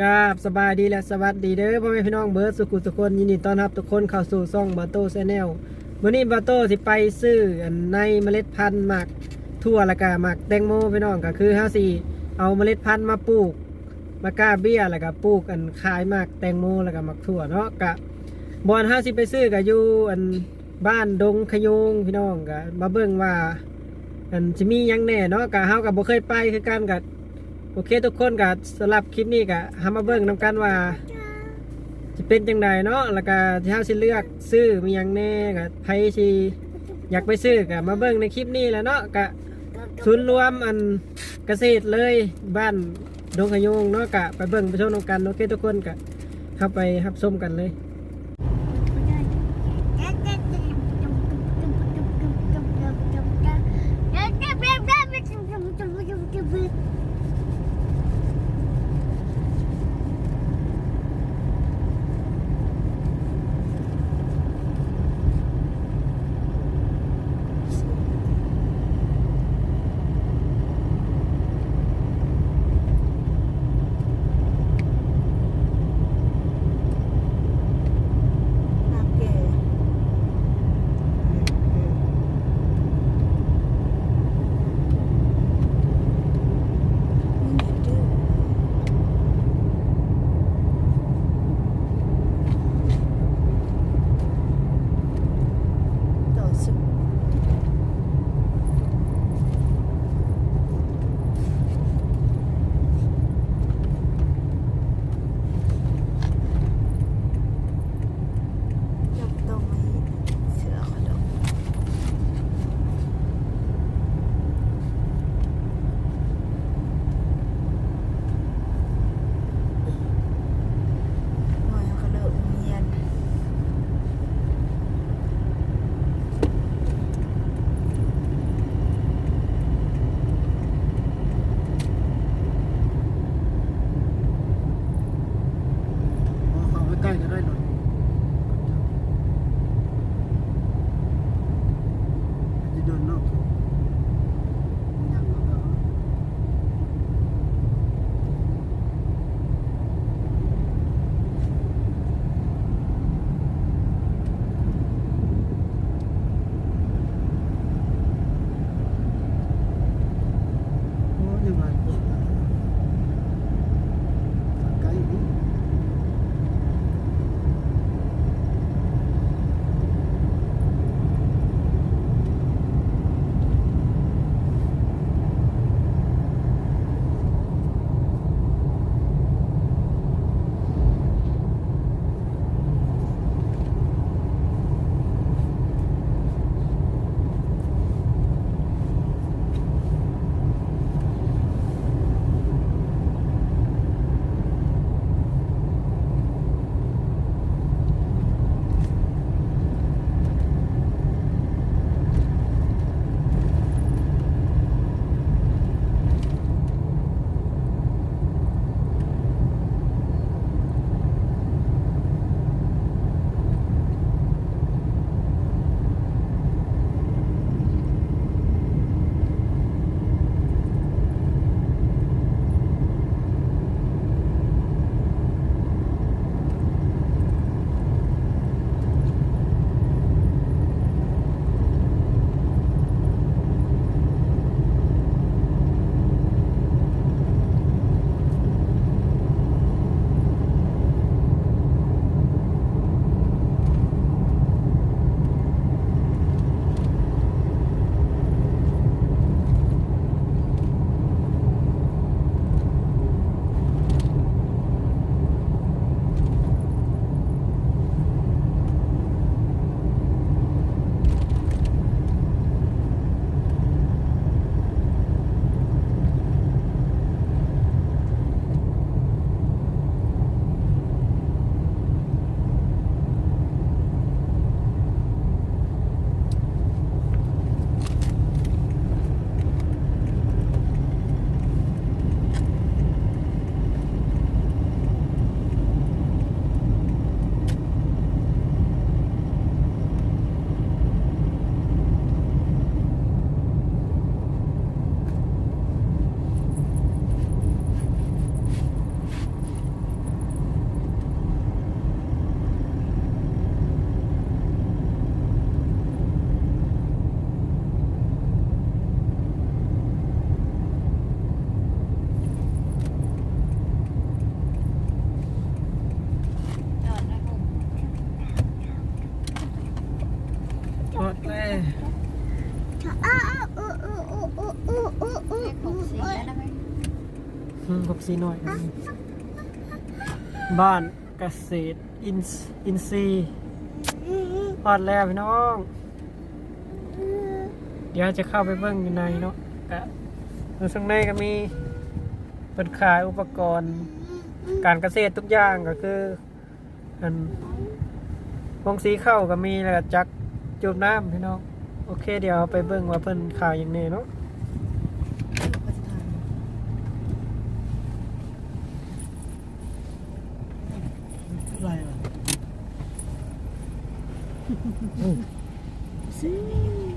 กราบสบายดีและสวัสดีเด้อพ่อแม่พี่น้องเบิร์ดสุขุสุคนยินดีต้อนรับทุกคนเข้าสู่ซ่องบาโต้แชนแนลวันนี้บาโต้สิไปซื้ออันในเมล็ดพันธุ์หมักทั่วละกาหมักแตงโมพี่น้องก็คือห้าสี่เอาเมล็ดพันธุ์มาปลูกมากาเบี้ยแล้วก็ปลูกอันขายหมักแตงโมแล้วก็หมักทั่วเนาะกะบอนห้าสิไปซื้อก็อยู่อันบ้านดงขยงพี่น้องก็มาเบิ่งว่าอันจะมียังแน่เนาะกะเฮากับบ่เคยไปคือกันกับ โอเคทุกคนก็สำหรับคลิปนี้ก็หามาเบิ่งนำกันว่าจะเป็นจังไดเนาะแล้วก็ที่เฮาสิเลือกซื้อมีหยังแน่ก็ไผสิอยากไปซื้อก็มาเบิ่งในคลิปนี้แหล้วเนาะก็ศูนย์รวมอันเกษตรเลยบ้านดงขยงเนาะก็ไปเบิ่งไปชมนำกันโอเคทุกคนก็เข้าไปรับชมกันเลย อดเลยหกสีหน่อย บ้านเกษตรอินอินซีพอดแล้วพี่น้อง เดี๋ยวจะเข้าไปเบิ้งอยู่ในเนาะกะดูข้างในก็มีเป็นขายอุปกรณ์ การเกษตรทุกอย่างก็คืออันวงสีเข้าก็มีแล้วจักร จูบน้ำพี่น้อง โอเค เดี๋ยวไปเบิ่งว่าเพิ่นขายอย่างนี้เนาะอะไรอะ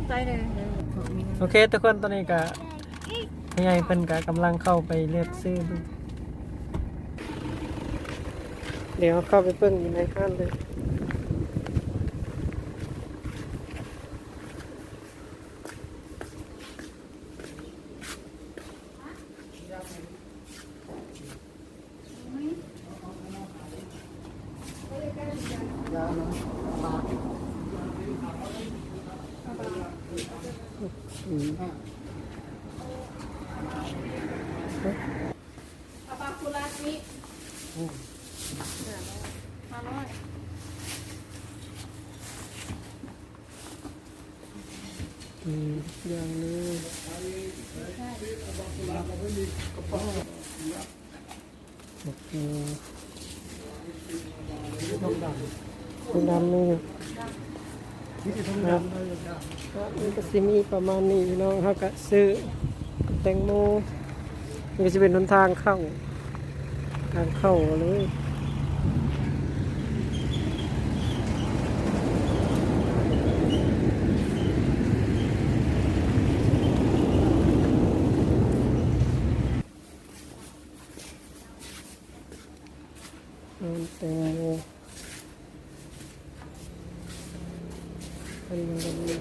ใจเลยโอเค ทุกคนตอนนี้ก็ยังไงเพิ่นก็กำลังเข้าไปเลือกซื้อดูเดี๋ยวเข้าไปเบิ่งอยู่ในห้างเลย เอาปลาคุราชิมาร้อยอืมอย่างนี้โอเคทองดำดำนี่นี่ คือทุ่งดำเลยจ้ะมันก็สิมีประมาณนี้น้องเขาก็ซื้อแตงโมนี่ก็จะเป็นหนทางเข้าทางเข้าเลยแตงโม อันนี้ก็มี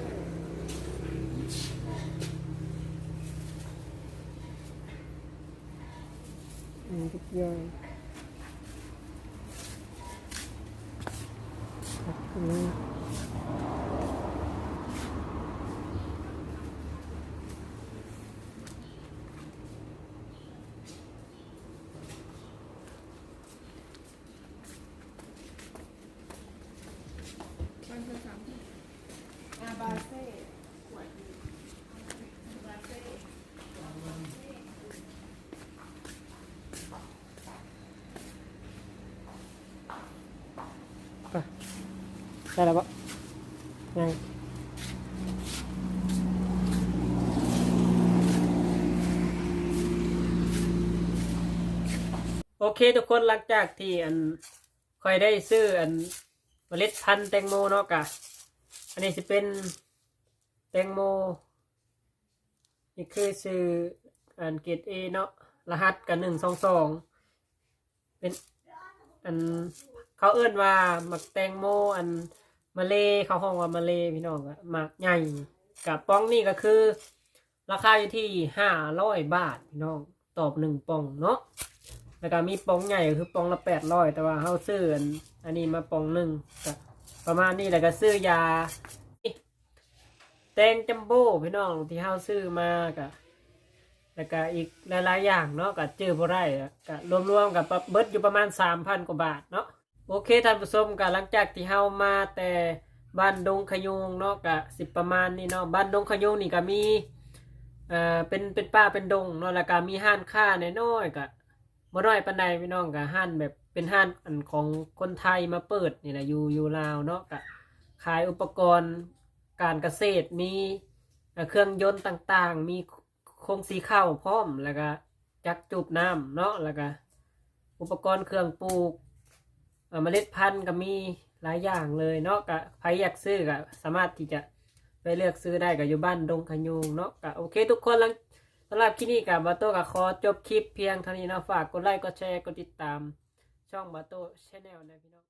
มีทุกอย่างครับอันนี้ไป ได้แล้วปะยังโอเคทุกคนหลังจากที่อันค่อยได้ซื้ออันเมล็ดพันธุ์แตงโมเนาะกะ อันนี้จะเป็นแตงโม นี่คือซื้ออันเกรดเอเนาะรหัสกันหนึ่งสองสองเป็นอันเขาเอื้อนว่าหมักแตงโมอัน มาเลเขาห้องว่ามาเลพี่น้องอะหมักใหญ่กับป้องนี่ก็คือ ราคาอยู่ที่ห้าร้อยบาทพี่น้องตอบหนึ่งปองเนาะแล้วก็มีปองใหญ่คือปองละแปดร้อยแต่ว่าเขาซื้ออันนี้มาปองหนึ่งก็ประมาณนี้แล้วก็ซื้อยาแตงจัมโบ้พี่น้องที่เฮาซื้อมาก็แล้วก็อีกหลายๆอย่างเนาะก็จื้อบ่ได้อะก็รวมๆกับเบิดอยู่ประมาณ3,000กว่าบาทเนาะ โอเคท่านผู้ชมก็หลังจากที่เฮามาแต่บ้านดงขยุงเนาะก็สิบประมาณนี้เนาะบ้านดงขยุงนี่ก็มีเอ่อเป็นเป็นป่าเป็นดงเนาะแล้วก็มีห้านค้าน้อยๆก็บ่น้อยปานใดพี่น้องก็ห้านแบบเป็นห้านอันของคนไทยมาเปิดนี่แหละอยู่อยู่ลาวเนาะก็ขายอุปกรณ์การเกษตรมีเครื่องยนต์ต่างๆ มีโครงสีข้าวพร้อมแล้วก็จักจูบน้ำเนาะแล้วก็อุปกรณ์เครื่องปลูก เมล็ดพันธุ์ก็มีหลายอย่างเลยเนาะก็ใครอยากซื้อก็สามารถที่จะไปเลือกซื้อได้กับอยู่บ้านดงขยุงเนาะก็โอเค ทุกคนลังสำหรับที่นี่กับบาโต้กับขอจบคลิปเพียงเท่านี้เนาะฝากกดไลค์กดแชร์กดติดตาม ช่องบาโต้ชแนลนะพี่น้อง